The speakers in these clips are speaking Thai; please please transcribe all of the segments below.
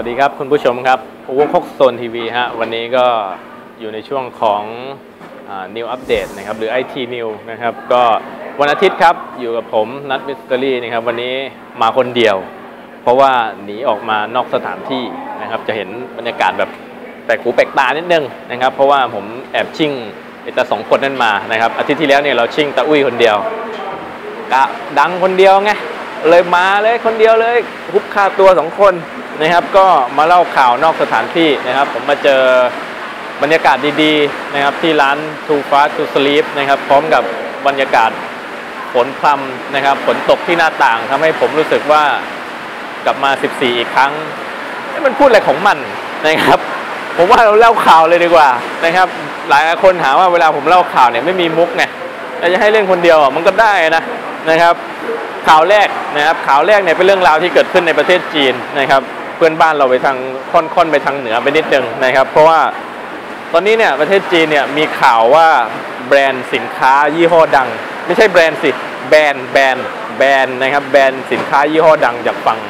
วัสดีครับคุณผู้ชมครับวงคกโซนทีวีฮะวันนี้ก็อยู่ในช่วงของนิวอัปเดตนะครับหรือ IT New นะครับก็วันอาทิตย์ครับอยู่กับผมนัทมิสเตอรี่นะครับวันนี้มาคนเดียว เพราะว่าหนีออกมานอกสถานที่นะครับจะเห็นบรรยากาศแบบแปลกหูแปลกตานิดนึงนะครับเพราะว่าผมแอบชิ่งไอ้ตาสองคนนั่นมานะครับอาทิตย์ที่แล้วเนี่ยเราชิ่งตาอุ้ยคนเดียวกะดังคนเดียวไงเลยมาเลยคนเดียวเลยฮุบค่าตัวสองคน นะครับ ก็มาเล่าข่าวนอกสถานที่นะครับ ผมมาเจอบรรยากาศดีๆนะครับ ที่ร้าน Too Fast to Sleep นะครับ พร้อมกับบรรยากาศฝนพรำนะครับฝนตกที่หน้าต่างทำให้ผมรู้สึกว่ากลับมา 14 อีกครั้งนี่มันพูดอะไรของมันนะครับ ผมว่าเราเล่าข่าวเลยดีกว่านะครับ หลายคนหาว่าเวลาผมเล่าข่าวเนี่ยไม่มีมุกไงจะให้เล่นคนเดียวมันก็ได้นะนะครับ ข่าวแรกนะครับข่าวแรกเนี่ยเป็นเรื่องราวที่เกิดขึ้นในประเทศจีนนะครับ เพื่อนบ้านเราไปทางค่อนๆไปทางเหนือไปนิดนึงนะครับ เพราะว่าตอนนี้เนี่ยประเทศจีนเนี่ยมีข่าวว่าแบรนด์สินค้ายี่ห้อดัง ไม่ใช่แบรนด์สิแบรนด์แบรนด์แบรนด์นะครับแบรนด์สินค้ายี่ห้อดังจากฝั่ง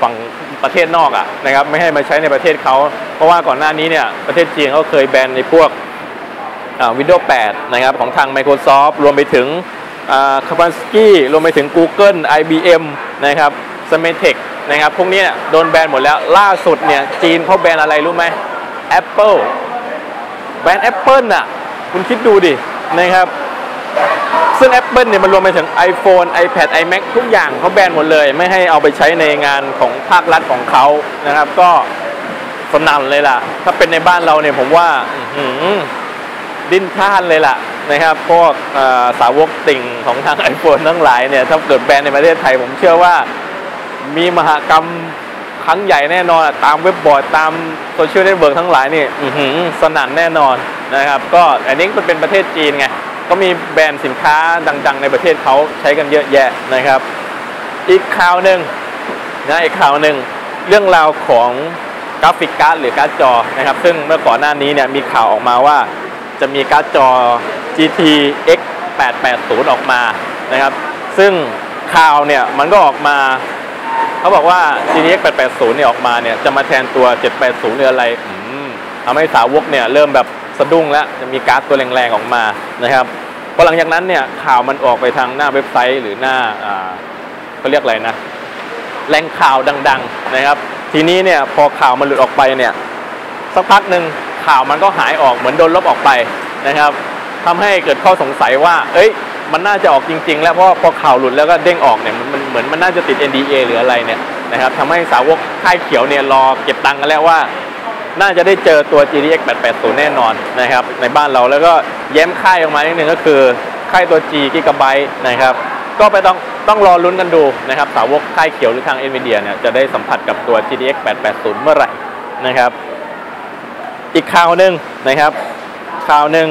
ฝั่งประเทศนอกอะนะครับไม่ให้มาใช้ในประเทศเขาเพราะว่าก่อนหน้านี้เนี่ยประเทศจีนเขาเคยแบนในพวกวิดีโอ8นะครับของทาง Microsoft รวมไปถึงคาบันสกี้รวมไปถึง Google IBM นะครับ s m e t e c นะครับพวกนี้โดนแบนหมดแล้วล่าสุดเนี่ยจีนเขาแบนอะไรรู้ไหม Apple แบนด์ Apple น่ะคุณคิดดูดินะครับซึ่ง Apple เนี่ยมันรวมไปถึง iPhone iPad iMac ทุกอย่างเขาแบนหมดเลย ไม่ให้เอาไปใช้ในงานของภาครัฐของเขานะครับ ก็สนั่นเลยล่ะ ถ้าเป็นในบ้านเราเนี่ยผมว่าดิ้นพลาดเลยล่ะนะครับ พวกสาวกติ่งของทาง iPhone ทั้งหลายเนี่ย ถ้าเกิดแบนในประเทศไทยผมเชื่อว่า มีมหากรรมครั้งใหญ่แน่นอน ตามเว็บบอร์ดตามโซเชียลเน็ตเวิร์กทั้งหลายนี่สนั่นแน่นอนนะครับ ก็อันนี้มันเป็นประเทศจีนไง ก็มีแบรนด์สินค้าดังๆ ในประเทศเขาใช้กันเยอะแยะนะครับ อีกข่าวหนึ่งนะอีกข่าวหนึ่งเรื่องราวของกราฟิกการ์ดหรือการ์ดจอนะครับ ซึ่งเมื่อก่อนหน้านี้เนี่ยมีข่าวออกมาว่า จะมีการ์ดจอ GT X 880 ออกมานะครับ ซึ่งข่าวเนี่ยมันก็ออกมา เขาบอกว่า GTX 880เนี่ยออกมาเนี่ยจะมาแทนตัว 780หรืออะไรทำให้สาวกเนี่ยเริ่มแบบสะดุ้งแล้วจะมีการ์ดตัวแรงๆออกมานะครับพอหลังจากนั้นเนี่ยข่าวมันออกไปทางหน้าเว็บไซต์หรือหน้าเขาเรียกอะไรนะแหล่งข่าวดัง ๆนะครับ ทีนี้เนี่ยพอข่าวมันหลุดออกไปเนี่ยสักพักหนึ่งข่าวมันก็หายออกเหมือนโดนลบออกไปนะครับทำให้เกิดข้อสงสัยว่า เอ้ย มันน่าจะออกจริง ๆ แล้วเพราะพอข่าวหลุดแล้วก็เด้งออกเนี่ยมันเหมือนมันน่าจะติด NDA หรืออะไรเนี่ยนะครับทำให้สาวกค่ายเขียวเนี่ยรอเก็บตังค์กันแล้วว่า น่าจะได้เจอตัว GTX 880 แน่นอนนะครับในบ้านเราแล้วก็แย้มค่ายออกมานิดนึงก็คือค่ายตัว G Gigabyte นะครับก็ไปต้องต้องรอลุ้นกันดูนะครับสาวกค่ายเขียวหรือทาง NVIDIA เนี่ยจะได้สัมผัสกับตัว GTX 880 เมื่อไหร่นะครับอีกข่าวหนึ่งนะครับข่าวหนึ่ง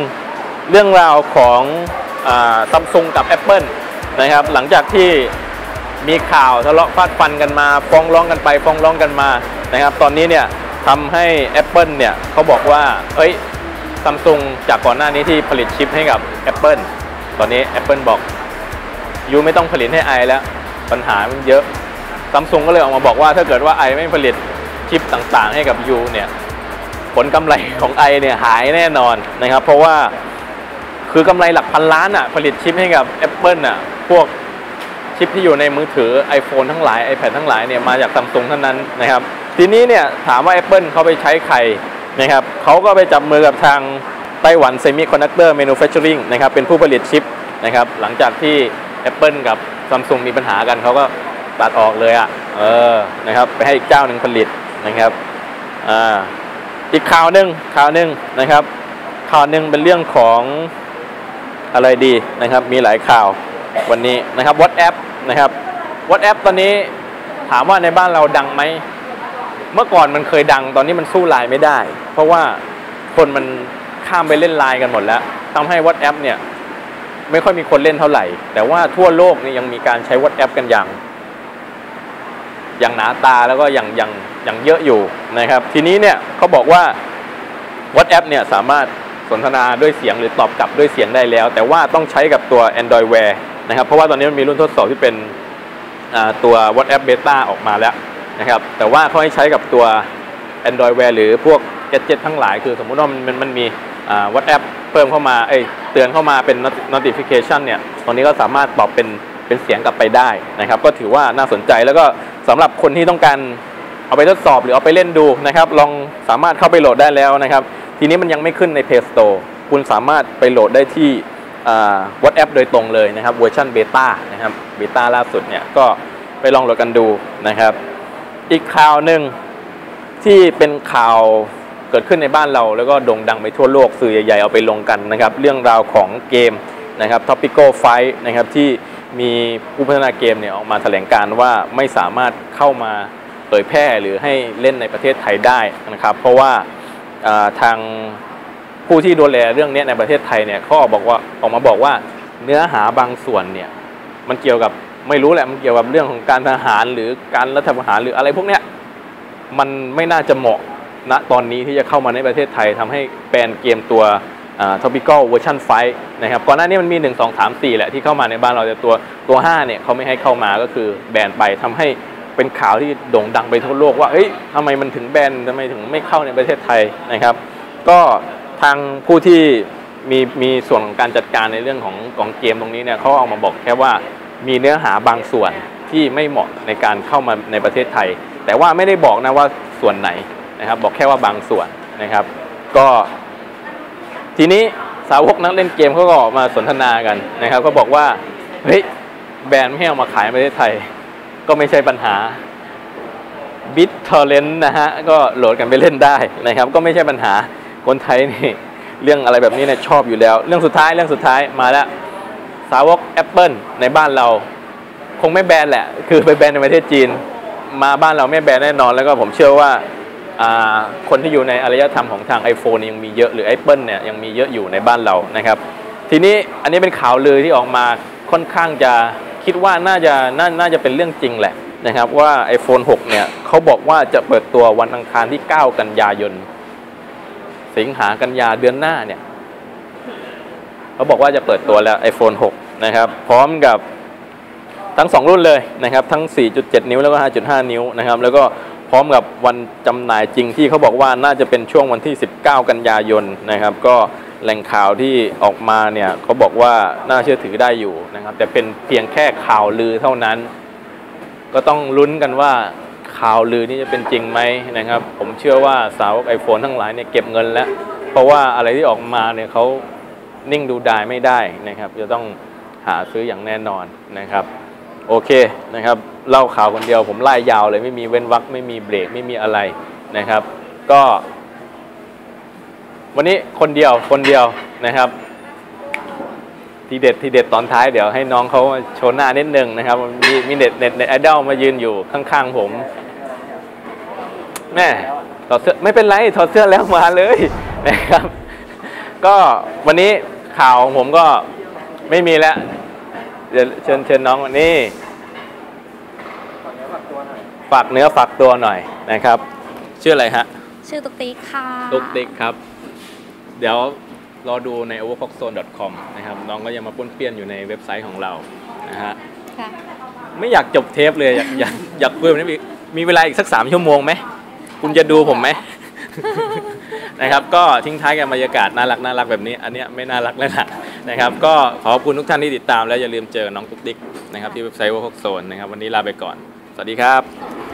เรื่องราวของ ซัมซุงกับ Apple นะครับ หลังจากที่มีข่าวทะเลาะฟาดฟันกันมา ฟ้องร้องกันไป ฟ้องร้องกันมานะครับ ตอนนี้เนี่ยทำให้ Apple เนี่ยเขาบอกว่า เอ้ยซัมซุงจากก่อนหน้านี้ที่ผลิตชิปให้กับ Apple ตอนนี้ Apple บอกยูไม่ต้องผลิตให้ไอแล้วปัญหามันเยอะซัมซุงก็เลยออกมาบอกว่าถ้าเกิดว่าไอไม่ผลิตชิปต่างๆ ให้กับยูเนี่ยผลกำไรของไอเนี่ยหายแน่นอนนะครับ เพราะว่า คือกำไรหลักพันล้านอะผลิตชิปให้กับ Apple อะพวกชิปที่อยู่ในมือถือ iPhone ทั้งหลาย iPad ทั้งหลายเนี่ยมาจากซัมซุงเท่านั้นนะครับ ทีนี้เนี่ยถามว่า Apple เขาไปใช้ใครนะครับเขาก็ไปจับมือกับทางไต้หวัน Semiconductor Manufacturing นะครับเป็นผู้ผลิตชิปนะครับหลังจากที่ Apple กับซัมซุงมีปัญหากันเขาก็ตัดออกเลยอะเออนะครับไปให้อีกเจ้าหนึ่งผลิตนะครับอ่าอีกข่าวหนึ่งข่าวหนึ่งนะครับข่าวหนึ่งเป็นเรื่องของ อะไรดีนะครับ มีหลายข่าววันนี้นะครับ WhatsApp นะครับ WhatsApp ตอนนี้ถามว่าในบ้านเราดังไหม เมื่อก่อนมันเคยดังตอนนี้มันสู้ไลน์ไม่ได้ เพราะว่าคนมันข้ามไปเล่นไลน์กันหมดแล้วทำให้ WhatsApp เนี่ยไม่ค่อยมีคนเล่นเท่าไหร่ แต่ว่าทั่วโลกนี่ยังมีการใช้ WhatsApp กันอย่าง อย่างหนาตาแล้วก็อย่างอย่างอย่างเยอะอยู่นะครับ ทีนี้เนี่ยเขาบอกว่า WhatsApp เนี่ยสามารถ สนทนาด้วยเสียงหรือตอบกลับด้วยเสียงได้แล้ว แต่ว่าต้องใช้กับตัว Android Wear นะครับ เพราะว่าตอนนี้มันมีรุ่นทดสอบที่เป็นตัว WhatsApp Beta ออกมาแล้วนะครับ แต่ว่าเขาให้ใช้กับตัว Android Wear หรือพวก gadget ทั้งหลาย คือสมมุติว่ามันมันมันมีอ่า WhatsApp เพิ่มเข้ามาเอ้ยเตือนเข้ามาเป็น notification เนี่ยตรงนี้ก็สามารถตอบเป็นเป็นเสียงกลับไปได้นะครับ ก็ถือว่าน่าสนใจแล้วก็สำหรับคนที่ต้องการเอาไปทดสอบหรือเอาไปเล่นดูนะครับ ลองสามารถเข้าไปโหลดได้แล้วนะครับ ทีนี้มันยังไม่ขึ้นใน Play Store คุณสามารถไปโหลดได้ที่อ่า WhatsApp โดยตรงเลยนะครับเวอร์ชันเบต้านะครับเบต้าล่าสุดเนี่ยก็ไปลองโหลดกันดูนะครับ อีกข่าวหนึ่งที่เป็นข่าวเกิดขึ้นในบ้านเรา แล้วก็โด่งดังไปทั่วโลกสื่อใหญ่ๆเอาไปลงกันนะครับ เรื่องราวของเกมนะครับ Topical Fight นะครับที่มีผู้พัฒนาเกมเนี่ยออกมาแถลงการว่าไม่สามารถเข้ามาเผยแพร่หรือให้เล่นในประเทศไทยได้นะครับ เพราะว่า ทางผู้ที่ดูแลเรื่องนี้ในประเทศไทยเนี่ยเขาออกบอกว่าออกมาบอกว่าเนื้อหาบางส่วนเนี่ยมันเกี่ยวกับไม่รู้แหละมันเกี่ยวกับเรื่องของการทหารหรือการรัฐประหารหรืออะไรพวกเนี้ยมันไม่น่าจะเหมาะณตอนนี้ที่จะเข้ามาในประเทศไทยทำให้แบนเกมตัวอ่า topical version 5นะครับก่อนหน้านี้มันมี 1 2 3 4 แหละที่เข้ามาในบ้านเราแต่ตัวตัว 5 เนี่ยเขาไม่ให้เข้ามาก็คือแบนไปทำให้ เป็นข่าวที่โด่งดังไปทั่วโลกว่าเฮ้ยทำไมมันถึงแบนทำไมถึงไม่เข้าในประเทศไทยนะครับ ก็ทางผู้ที่มีมีส่วนของการจัดการในเรื่องของของเกมตรงนี้เนี่ยเขาเอามาบอกแค่ว่ามีเนื้อหาบางส่วนที่ไม่เหมาะในการเข้ามาในประเทศไทย แต่ว่าไม่ได้บอกนะว่าส่วนไหนนะครับ บอกแค่ว่าบางส่วนนะครับ ก็ ทีนี้สาวกนักเล่นเกมเขาก็ออกมาสนทนากันนะครับ ก็บอกว่าเฮ้ยแบรนด์ไม่ให้เอามาขายในประเทศไทย ก็ไม่ใช่ปัญหาบิตทอร์เรนต์นะฮะก็โหลดกันไปเล่นได้นะครับ ก็ไม่ใช่ปัญหาคนไทยนี่เรื่องอะไรแบบนี้เนี่ยชอบอยู่แล้ว เรื่องสุดท้ายเรื่องสุดท้ายมาแล้ว สาวก Apple ในบ้านเรา คงไม่แบนแหละ คือไปแบนในประเทศจีน มาบ้านเราไม่แบนแน่นอน แล้วก็ผมเชื่อว่าอ่าคนที่อยู่ในอารยธรรมของทาง iPhone ยังมีเยอะหรือ Apple เนี่ยยังมีเยอะอยู่ในบ้านเรานะครับ ทีนี้อันนี้เป็นข่าวลือที่ออกมาค่อนข้างจะ คิดว่าน่าจะนาน่าจะเป็นเรื่องจริงแหละนะครับว่า iPhone 6 เนี่ยเขาบอกว่าจะเปิดตัววันอังคารที่ 9 กันยายน สิงหากันยาเดือนหน้าเนี่ยเขาบอกว่าจะเปิดตัวแล้ว iPhone 6 นะครับ พร้อมกับทั้ง 2 รุ่นเลยนะครับ ทั้ง 4.7 นิ้วแล้วก็ 5.5 นิ้วนะครับ แล้วก็พร้อมกับวันจำหน่ายจริงที่เขาบอกว่าน่าจะเป็นช่วงวันที่ 19 กันยายนนะครับ ก็ แหล่งข่าวที่ออกมาเนี่ยเขาบอกว่าน่าเชื่อถือได้อยู่นะครับ แต่เป็นเพียงแค่ข่าวลือเท่านั้น ก็ต้องลุ้นกันว่าข่าวลือนี่จะเป็นจริงไหมนะครับ ผมเชื่อว่าสาวก iPhone ทั้งหลายเนี่ยเก็บเงินแล้ว เพราะว่าอะไรที่ออกมาเนี่ยเขานิ่งดูดายไม่ได้นะครับ จะต้องหาซื้ออย่างแน่นอนนะครับ โอเคนะครับเล่าข่าวคนเดียวผมไล่ยาวเลยไม่มีเว้นวรรคไม่มีเบรกไม่มีอะไรนะครับ ก็ วันนี้คนเดียวคนเดียวนะครับ ทีเด็ดทีเด็ดตอนท้ายเดี๋ยวให้น้องเขาโชว์หน้านิดนึงนะครับ มีมีเน็ตเน็ตเน็ตไอดอลมายืนอยู่ข้างๆผมแม่ถอดเสื้อไม่เป็นไรถอดเสื้อแล้วมาเลยนะครับ ก็วันนี้ข่าวของผมก็ไม่มีแล้วเดี๋ยวเชิญเชิญน้องวันนี้ฝากเนื้อฝากตัวหน่อยนะครับ ชื่ออะไรฮะ ชื่อตุ๊กติ๊กค่ะ ตุ๊กติ๊กครับ เดี๋ยวรอดูใน overclockzone.com นะครับน้องก็ยังมาป้วนเปี้ยนอยู่ในเว็บไซต์ของเรานะฮะค่ะไม่อยากจบเทปเลยอยากอยากอยากคุยแบบนี้อีกมีเวลาอีกสักสามชั่วโมงไหมคุณจะดูผมไหมนะครับก็ทิ้งท้ายกันบรรยากาศน่ารักน่ารักแบบนี้ อันเนี้ยไม่น่ารักแล้วนะนะครับก็ขอบคุณทุกท่านที่ติดตาม แล้วอย่าลืมเจอน้องตุ๊กติ๊กนะครับที่เว็บไซต์ overclockzone นะครับวันนี้ลาไปก่อน สวัสดีครับ